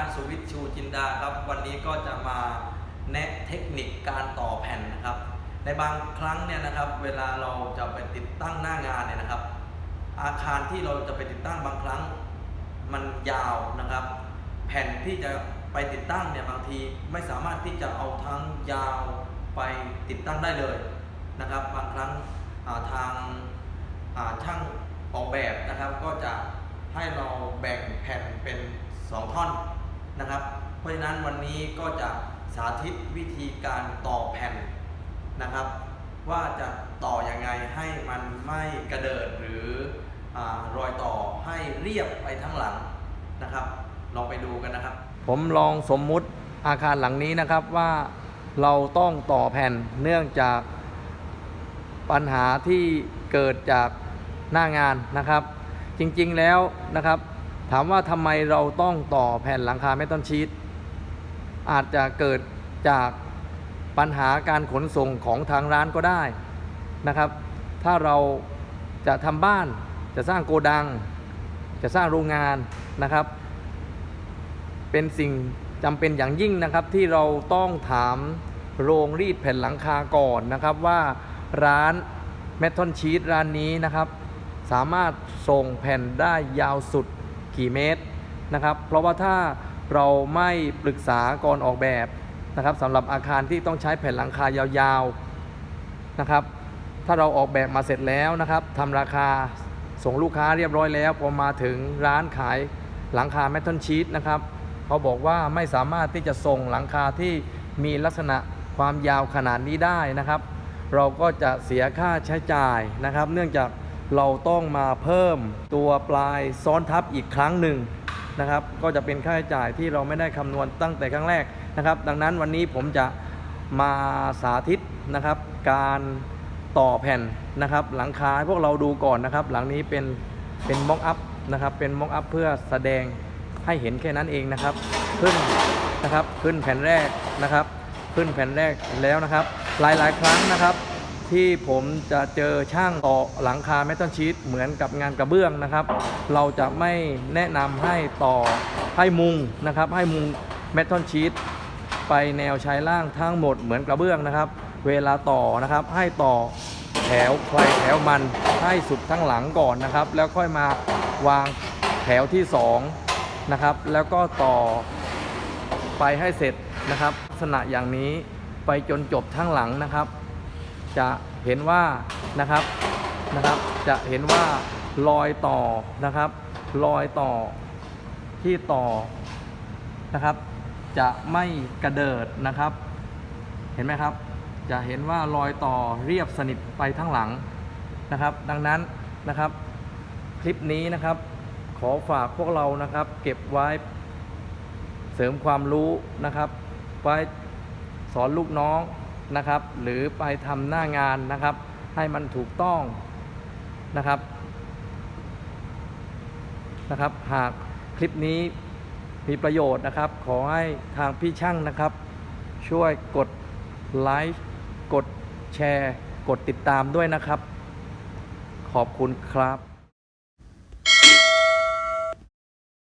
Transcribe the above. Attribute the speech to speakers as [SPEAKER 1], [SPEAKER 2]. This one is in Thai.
[SPEAKER 1] ารย์สุวิทย์ชูจินดาครับ วันนี้ก็จะมาแนะเทคนิคการต่อแผ่นนะครับ ในบางครั้งเนี่ยนะครับ เวลาเราจะไปติดตั้งหน้างานเนี่ยนะครับ อาคารที่เราจะไปติดตั้งบางครั้งมันยาวนะครับ แผ่นที่จะไปติดตั้งเนี่ยบางทีไม่สามารถที่จะเอาทั้งยาวไปติดตั้งได้เลยนะครับ บางครั้งทางช่างออกแบบนะครับก็จะให้เราแบ่งแผ่นเป็น 2 ท่อน นะครับ เพราะฉะนั้นวันนี้ก็จะสาธิตวิธีการต่อแผ่นนะครับ ว่าจะต่ออยังไงให้มันไม่กระเดิดหรืออรอยต่อให้เรียบไปทั้งหลังนะครับลองไปดูกันนะครับ ผมลองสมมุติอาคารหลังนี้นะครับว่าเราต้องต่อแผ่นเนื่องจากปัญหาที่เกิดจากหน้างานนะครับ จริงๆแล้วนะครับ ถามว่าทำไมเราต้องต่อแผ่นหลังคาเมทัลชีตอาจจะเกิดจากปัญหาการขนส่งของทางร้านก็ได้นะครับ ถ้าเราจะทำบ้านจะสร้างโกดัง จะสร้างโรงงานนะครับ เป็นสิ่งจำเป็นอย่างยิ่งนะครับที่เราต้องถามโรงรีดแผ่นหลังคาก่อนนะครับว่าร้านเมทัลชีตร้านนี้นะครับ สามารถส่งแผ่นได้ยาวสุด กี่เมตรนะครับ เพราะว่าถ้าเราไม่ปรึกษาก่อนออกแบบนะครับสำหรับอาคารที่ต้องใช้แผ่นหลังคายาวๆนะครับ ถ้าเราออกแบบมาเสร็จแล้วนะครับทำราคาส่งลูกค้าเรียบร้อยแล้วพอมาถึงร้านขายหลังคาเมทัลชีตนะครับเขาบอกว่าไม่สามารถที่จะส่งหลังคาที่มีลักษณะความยาวขนาดนี้ได้นะครับ เราก็จะเสียค่าใช้จ่ายนะครับ เนื่องจาก เราต้องมาเพิ่มตัวปลายซ้อนทับอีกครั้งหนึ่งนะครับก็จะเป็นค่าใช้จ่ายที่เราไม่ได้คำนวณตั้งแต่ครั้งแรกนะครับ ดังนั้นวันนี้ผมจะมาสาธิตนะครับ การต่อแผ่นนะครับ หลังคาให้พวกเราดูก่อนนะครับ หลังนี้เป็นเป็นม็อกอัพนะครับเป็นม็อกอัพเพื่อแสดงให้เห็นแค่นั้นเองนะครับ ขึ้นนะครับขึ้นแผ่นแรกนะครับ ขึ้นแผ่นแรกแล้วนะครับ หลายๆ ครั้งนะครับ ที่ผมจะเจอช่างต่อหลังคาเมทัลชีตเหมือนกับงานกระเบื้องนะครับ เราจะไม่แนะนำให้ต่อให้มุงนะครับ ให้มุงเมทัลชีตไปแนวชายล่างทั้งหมดเหมือนกระเบื้องนะครับ เวลาต่อนะครับให้ต่อแถวใครแถวมันให้สุดทั้งหลังก่อนนะครับ แล้วค่อยมาวางแถวที่สองนะครับแล้วก็ต่อไปให้เสร็จนะครับลักษณะอย่างนี้ไปจนจบทั้งหลังนะครับ จะเห็นว่านะครับนะครับ จะเห็นว่ารอยต่อนะครับ รอยต่อที่ต่อนะครับ จะไม่กระเดิดนะครับ เห็นไหมครับ จะเห็นว่ารอยต่อเรียบสนิทไปทั้งหลังนะครับ ดังนั้นนะครับ คลิปนี้นะครับ ขอฝากพวกเรานะครับ เก็บไว้เสริมความรู้นะครับไปสอนลูกน้อง นะครับ หรือไปทำหน้างานนะครับ ให้มันถูกต้องนะครับนะครับ หากคลิปนี้มีประโยชน์นะครับ ขอให้ทางพี่ช่างนะครับ ช่วยกดไลค์กดแชร์ กดติดตามด้วยนะครับ ขอบคุณครับ